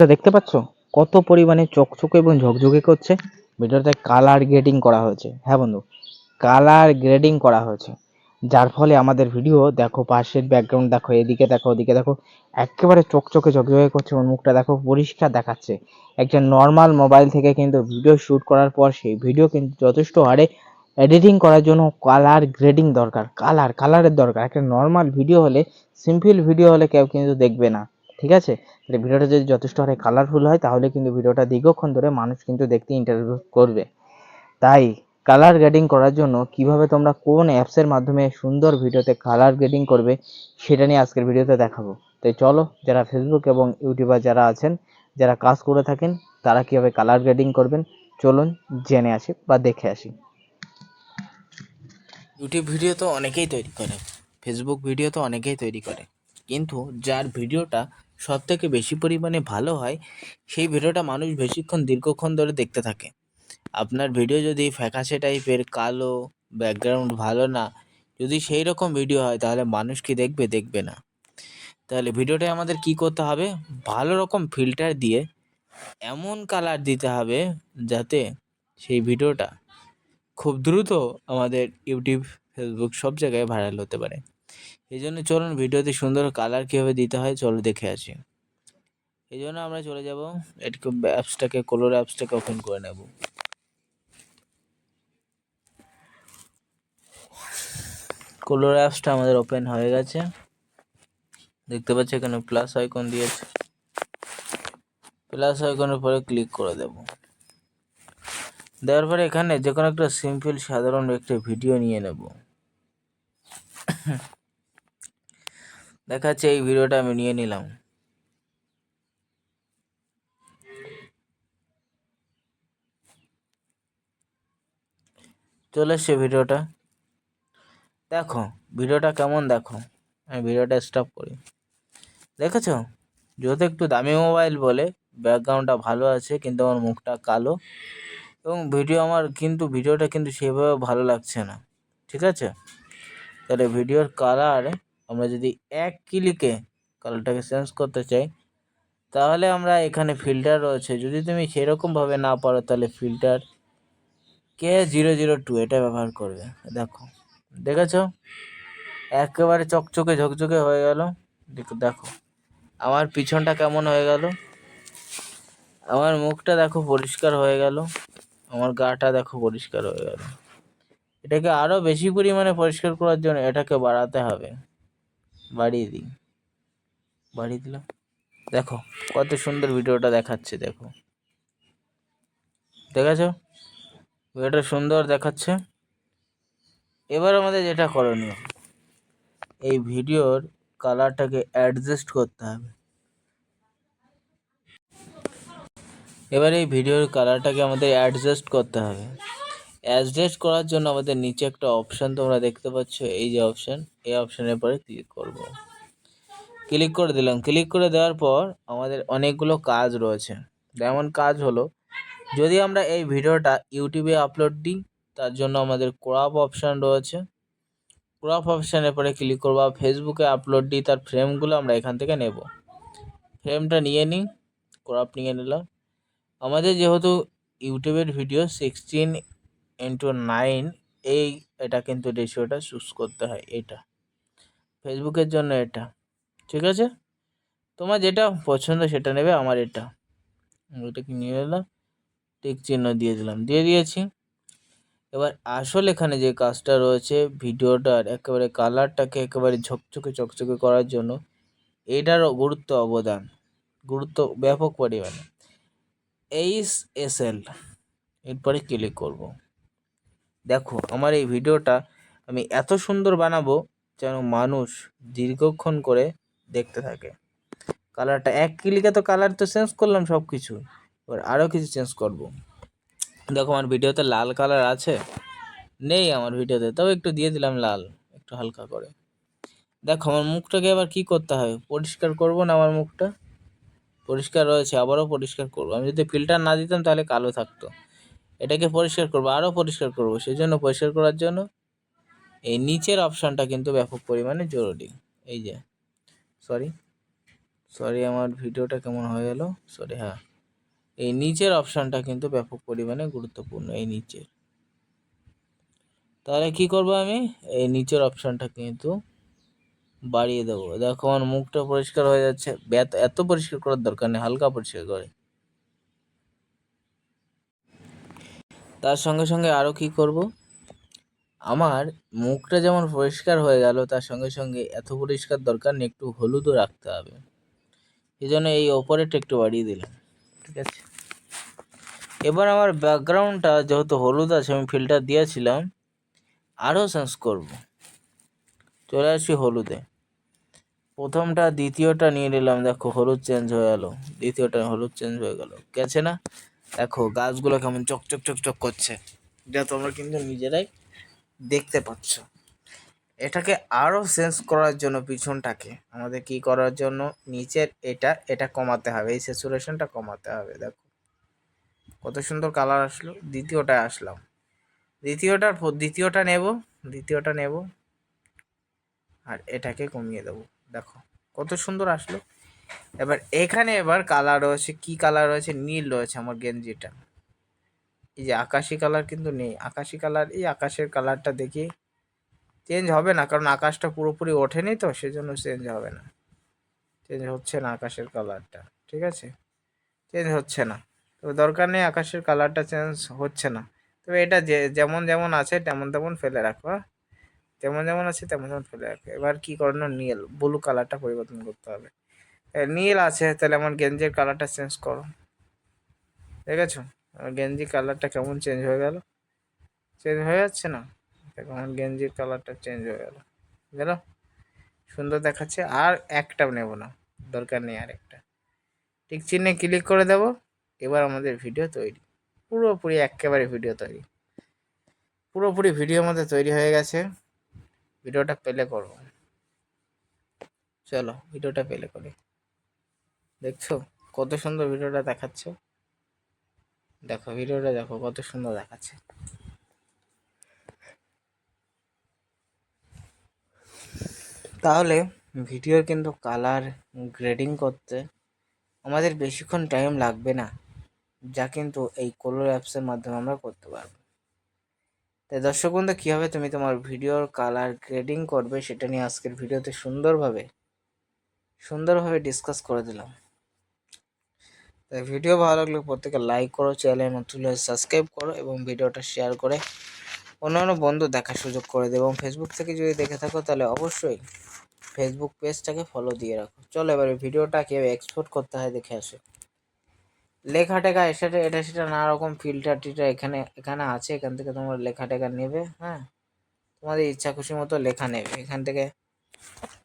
দেখতে পাচ্ছ? কত পরিমাণে চকচকে এবং ঝকঝকে করছে। ভিডিওতে কালার গ্রেডিং করা হয়েছে। হ্যাঁ বন্ধু কালার গ্রেডিং করা হয়েছে। যার ফলে আমাদের ভিডিও দেখো, পাশের ব্যাকগ্রাউন্ড দেখো, এদিকে দেখো, ওদিকে দেখো, একেবারে চকচকে ঝকঝকে করছে ওর মুখটা দেখো পরিষ্কার দেখাচ্ছে। একটা নর্মাল মোবাইল থেকে কিন্তু ভিডিও শ্যুট করার পর সেই ভিডিও কিন্তু যথেষ্ট হারে এডিটিং করার জন্য কালার গ্রেডিং দরকার। কালার কালারের দরকার। একটা নর্মাল ভিডিও হলে সিম্পল ভিডিও হলে কেউ কিন্তু দেখবে না। ঠিক আছে? ভিডিওটা যদি যথেষ্ট হারে কালারফুল হয়, তাহলে কিন্তু ভিডিওটা দীর্ঘক্ষণ ধরে মানুষ কিন্তু দেখতে ইন্টারভিউ করবে। তাই কালার গ্রেডিং করার জন্য কীভাবে তোমরা কোন অ্যাপসের মাধ্যমে সুন্দর ভিডিওতে কালার গ্রেডিং করবে, সেটা নিয়ে আজকের ভিডিওতে দেখাবো। তাই চলো, যারা ফেসবুক এবং ইউটিউবার যারা আছেন, যারা কাজ করে থাকেন, তারা কীভাবে কালার গ্রেডিং করবেন, চলুন জেনে আসি বা দেখে আসি। ইউটিউব ভিডিও তো অনেকেই তৈরি করে ফেসবুক ভিডিও তো অনেকেই তৈরি করে। কিন্তু যার ভিডিওটা সব থেকে বেশি পরিমাণে ভালো হয়, সেই ভিডিওটা মানুষ বেশিক্ষণ, দীর্ঘক্ষণ ধরে দেখতে থাকে। আপনার ভিডিও যদি ফ্যাকাশে টাইপের, কালো ব্যাকগ্রাউন্ড ভালো না, যদি সেই রকম ভিডিও হয়, তাহলে মানুষ কি দেখবে? দেখবে না। তাহলে ভিডিওটায় আমাদের কি করতে হবে? ভালো রকম ফিল্টার দিয়ে এমন কালার দিতে হবে, যাতে সেই ভিডিওটা খুব দ্রুত আমাদের ইউটিউব ফেসবুক সব জায়গায় ভাইরাল হতে পারে। এই জন্য চলুন ভিডিওতে সুন্দর কালার কীভাবে দিতে হয় চলো দেখে আসি। এই জন্য আমরা চলে যাব, এটুকু অ্যাপসটাকে কলোর অ্যাপসটাকে ওপেন করে নেব। কলোর অ্যাপসটা আমাদের ওপেন হয়ে গেছে। দেখতে পাচ্ছি এখানে প্লাস আইকন দিয়েছে। প্লাস আইকনের পরে ক্লিক করে দেব। দেওয়ার পরে এখানে যে কোনো একটা সিম্পল সাধারণ একটা ভিডিও নিয়ে নেব। দেখাচ্ছে এই ভিডিওটা আমি নিয়ে নিলাম। চলে এসছে ভিডিওটা। দেখো, ভিডিওটা কেমন দেখো? আমি ভিডিওটা স্টপ করি। দেখেছ? যেহেতু একটু দামি মোবাইল বলে ব্যাকগ্রাউন্ডটা ভালো আছে, কিন্তু আমার মুখটা কালো, এবং ভিডিও আমার কিন্তু, ভিডিওটা কিন্তু সেভাবে ভালো লাগছে না। ঠিক আছে? তাহলে ভিডিওর কালার আমরা যদি এক ক্লিকে কালারটাকে চেঞ্জ করতে চাই, তাহলে আমরা এখানে ফিল্টার রয়েছে। যদি তুমি সেরকমভাবে না পারো, তাহলে ফিল্টার কে জিরো জিরো টু এটা ব্যবহার করবে। দেখো, দেখেছ? একেবারে চকচকে ঝকঝকে হয়ে গেল। দেখো আমার পিছনটা কেমন হয়ে গেল? আমার মুখটা দেখো পরিষ্কার হয়ে গেল। আমার গাটা দেখো পরিষ্কার হয়ে গেল। এটাকে আরও বেশি পরিমাণে পরিষ্কার করার জন্য এটাকে বাড়াতে হবে। বাড়িয়ে দিই। বাড়িয়ে দিলাম। দেখো, কত সুন্দর ভিডিওটা দেখাচ্ছে, দেখো। দেখেছ? ভিডিওটা সুন্দর দেখাচ্ছে। এবার আমাদের যেটা করণীয়, এই ভিডিওর কালারটাকে অ্যাডজাস্ট করতে হবে। এবার এই ভিডিওর কালারটাকে আমাদের অ্যাডজাস্ট করতে হবে। অ্যাডজাস্ট করার জন্য আমাদের নিচে একটা অপশান তোমরা দেখতে পাচ্ছ, এই যে অপশান এই অপশানের পরে ক্লিক করব। ক্লিক করে দিলাম ক্লিক করে দেওয়ার পর আমাদের অনেকগুলো কাজ রয়েছে। যেমন কাজ হলো, যদি আমরা এই ভিডিওটা ইউটিউবে আপলোড দিই, তার জন্য আমাদের ক্রপ অপশান রয়েছে। ক্রপ অপশানের পরে ক্লিক করব ফেসবুকে আপলোড দিই, তার ফ্রেমগুলো আমরা এখান থেকে নেব। ফ্রেমটা নিয়ে নিই ক্রপ নিয়ে নিলাম। আমাদের যেহেতু ইউটিউবের ভিডিও সিক্সটিন ইন্টু নাইন এই এটা কিন্তু রেশিওটা চুজ করতে হয়, এটা। ফেসবুকের জন্য এটা, ঠিক আছে? তোমার যেটা পছন্দ সেটা নেবে, আমার এটা। এটাকে নিয়ে নিলাম টিক চিহ্ন দিয়ে দিলাম, দিয়ে দিয়েছি। এবার আসল এখানে যে কাজটা রয়েছে ভিডিওটার একেবারে কালারটাকে একেবারে ঝকঝকে চকচকে করার জন্য এটারও গুরুত্ব অবদান, গুরুত্ব ব্যাপক পরিমাণে। এইচ এস এল, এরপরে ক্লিক করব। দেখো, আমার এই ভিডিওটা আমি এত সুন্দর বানাবো যেন মানুষ দীর্ঘক্ষণ করে দেখতে থাকে। কালারটা এক ক্লিকে তো কালার তো চেঞ্জ করলাম সব কিছু এবার আরও কিছু চেঞ্জ করব। দেখো, আমার ভিডিওতে লাল কালার আছে। নেই আমার ভিডিওতে, তবে একটু দিয়ে দিলাম লাল, একটু হালকা করে। দেখো, আমার মুখটাকে আবার কি করতে হবে পরিষ্কার করব না আমার মুখটা? পরিষ্কার রয়েছে, আবারও পরিষ্কার করব। আমি যদি ফিল্টার না দিতাম তাহলে কালো থাকতো। এটাকে পরিষ্কার করব আরও পরিষ্কার করব। সেই জন্য পরিষ্কার করার জন্য এই নিচের অপশানটা কিন্তু ব্যাপক পরিমাণে জরুরি। এই যে সরি সরি আমার ভিডিওটা কেমন হয়ে গেল? সরি হ্যাঁ। এই নিচের অপশানটা কিন্তু ব্যাপক পরিমাণে গুরুত্বপূর্ণ, এই নিচের। তাহলে কি করব আমি? এই নিচের অপশানটা কিন্তু বাড়িয়ে দেবো। দেখো, আমার মুখটা পরিষ্কার হয়ে যাচ্ছে। এত পরিষ্কার করার দরকার নেই, হালকা পরিষ্কার করে। তার সঙ্গে সঙ্গে আরও কি করব? আমার মুখটা যেমন পরিষ্কার হয়ে গেল, তার সঙ্গে সঙ্গে এত পরিষ্কার দরকার নেই, একটু হলুদও রাখতে হবে। এই জন্য এই ওপরেটা একটু বাড়িয়ে দিলাম, ঠিক আছে? এবার আমার ব্যাকগ্রাউন্ডটা যেহেতু হলুদ আছে, আমি ফিল্টার দিয়েছিলাম আরও চেঞ্জ করব। চলে আসি হলুদে। প্রথমটা, দ্বিতীয়টা নিয়ে নিলাম, দেখো হলুদ চেঞ্জ হয়ে গেল, দ্বিতীয়টা হলুদ চেঞ্জ হয়ে গেল, গেছে না? দেখো গাছগুলো কেমন চকচক চকচক করছে। যা তোমরা কিন্তু নিজেরাই দেখতে পাচ্ছ। এটাকে আরও সেন্স করার জন্য পিছনটাকে। আমাদের কি করার জন্য? নিচের এটা এটা কমাতে হবে। এই স্যাচুরেশনটা কমাতে হবে, দেখো। কত সুন্দর কালার আসলো। দ্বিতীয়টায় আসলাম। দ্বিতীয়টার দ্বিতীয়টা নেব দ্বিতীয়টা নেব। আর এটাকে কমিয়ে দেবো, দেখো। কত সুন্দর আসলো। এবার এখানে এবার কালার রয়েছে, কি কালার রয়েছে? নীল রয়েছে আমার গেঞ্জিটা। এই যে আকাশি কালার কিন্তু নেই। আকাশি কালার এই আকাশের কালারটা দেখি। চেঞ্জ হবে না, কারণ আকাশটা পুরোপুরি ওঠেনি তো, সেজন্য চেঞ্জ হবে না। চেঞ্জ হচ্ছে না আকাশের কালারটা ঠিক আছে? চেঞ্জ হচ্ছে না। তবে দরকার নেই আকাশের কালারটা চেঞ্জ হচ্ছে না। তবে এটা যে, যেমন যেমন আছে, তেমন তেমন ফেলে রাখো হ্যাঁ? যেমন যেমন আছে, তেমন তেমন ফেলে রাখো। এবার কী করানো নীল ব্লু কালারটা পরিবর্তন করতে হবে। নীল আছে, তাহলে আমার গেঞ্জির কালারটা চেঞ্জ করো। ঠিক আছে আমার গেঞ্জি কালারটা কেমন চেঞ্জ হয়ে গেল? চেঞ্জ হয়ে যাচ্ছে না? দেখো, আমার গেঞ্জির কালারটা চেঞ্জ হয়ে গেল। গেল? সুন্দর দেখাচ্ছে। আর একটা নেব না, দরকার নেই আর একটা ঠিক চিহ্নে ক্লিক করে দেব, এবার আমাদের ভিডিও তৈরি। পুরোপুরি একেবারে ভিডিও তৈরি। পুরোপুরি ভিডিও আমাদের তৈরি হয়ে গেছে। ভিডিওটা পেলে করব চলো ভিডিওটা পেলে করি। দেখছ? কত সুন্দর ভিডিওটা দেখাচ্ছে। দেখো, ভিডিওটা দেখো, কত সুন্দর দেখাচ্ছে। তাহলে ভিডিওর কিন্তু কালার গ্রেডিং করতে আমাদের বেশিক্ষণ টাইম লাগবে না, যা কিন্তু এই কোলোর অ্যাপসের মাধ্যমে আমরা করতে পারব। তাই দর্শক বন্ধু, কীভাবে তুমি তোমার ভিডিওর কালার গ্রেডিং করবে সেটা নিয়ে আজকের ভিডিওতে সুন্দরভাবে সুন্দরভাবে ডিসকাস করে দিলাম। তাই ভিডিও ভালো লাগলে প্রত্যেকে লাইক করো চ্যানেল নতুন সাবস্ক্রাইব করো এবং ভিডিওটা শেয়ার করে অন্যান্য বন্ধু দেখার সুযোগ করে দেবো এবং ফেসবুক থেকে যদি দেখে থাকো তাহলে অবশ্যই ফেসবুক পেজটাকে ফলো দিয়ে রাখো। চলো এবারে ভিডিওটা কীভাবে এক্সপোর্ট করতে হয় দেখে আসো। লেখা টেখা সেটা এটা সেটা নানা রকম ফিল্টার টিল্টার এখানে এখানে আছে, এখান থেকে তোমরা লেখা টেখা নেবে হ্যাঁ? তোমাদের ইচ্ছা খুশি মতো লেখা নেবে। এখান থেকে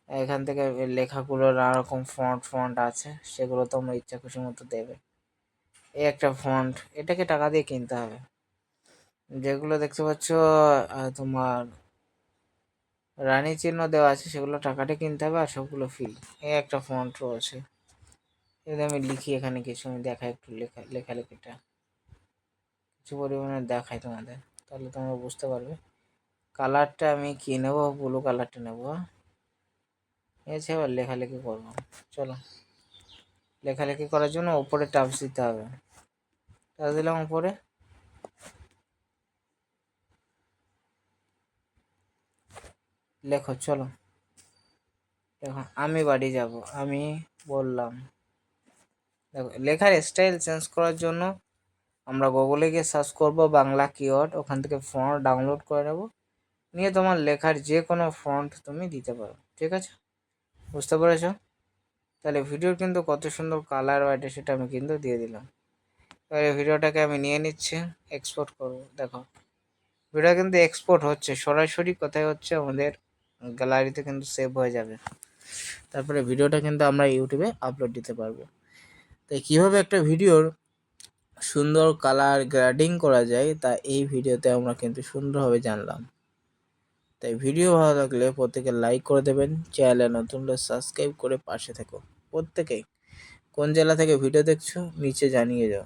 এখান থেকে লেখাগুলো নানা রকম ফন্ট ফন্ট আছে, সেগুলো তোমরা ইচ্ছা খুশি মতো দেবে। এই একটা ফন্ট এটাকে টাকা দিয়ে কিনতে হবে। যেগুলো দেখতে পাচ্ছ তোমার রানী চিহ্ন দেওয়া আছে, সেগুলো টাকাটা কিনতে হবে আর সবগুলো ফ্রি এই একটা ফন্ট রয়েছে। যদি আমি লিখি এখানে কিছু, আমি দেখাই একটু লেখা, লেখালেখিটা। কিছু পরিমাণে দেখাই তোমাদের, তাহলে তোমরা বুঝতে পারবে। কালারটা আমি কী নেব? ব্লু কালারটা নেব। আছে এবার লেখালেখি করব। চলো। লেখালেখি করার জন্য ওপরে টাপস দিতে হবে। টাচ দিলাম উপরে। লেখো, চলো। দেখো, আমি বাড়ি যাব, আমি বললাম। দেখো, লেখার স্টাইল চেঞ্জ করার জন্য আমরা গুগলে গিয়ে সার্চ করব বাংলা কিওয়ার্ড ওখান থেকে ফন্ট ডাউনলোড করে নেব। নিয়ে তোমার লেখার যে কোনো ফন্ট তুমি দিতে পারো, ঠিক আছে? বুঝতে পেরেছ? তাহলে ভিডিওর কিন্তু কত সুন্দর কালার এটা সেটা আমি কিন্তু দিয়ে দিলাম। এবারে ভিডিওটাকে আমি নিয়ে নিচ্ছি এক্সপোর্ট করব। দেখো, ভিডিও কিন্তু এক্সপোর্ট হচ্ছে, সরাসরি কোথায় হচ্ছে আমাদের গ্যালারিতে কিন্তু সেভ হয়ে যাবে। তারপরে ভিডিওটা কিন্তু আমরা ইউটিউবে আপলোড দিতে পারব। তাই কীভাবে একটা ভিডিওর সুন্দর কালার গ্রেডিং করা যায়, তা এই ভিডিওতে আমরা কিন্তু সুন্দরভাবে জানলাম। তাই ভিডিও ভালো লাগলে প্রত্যেকে লাইক করে দেবেন, চ্যানেলে নতুন হলে সাবস্ক্রাইব করে পাশে থেকো। প্রত্যেকেই, কোন জেলা থেকে ভিডিও দেখছ, নিচে জানিয়ে যাও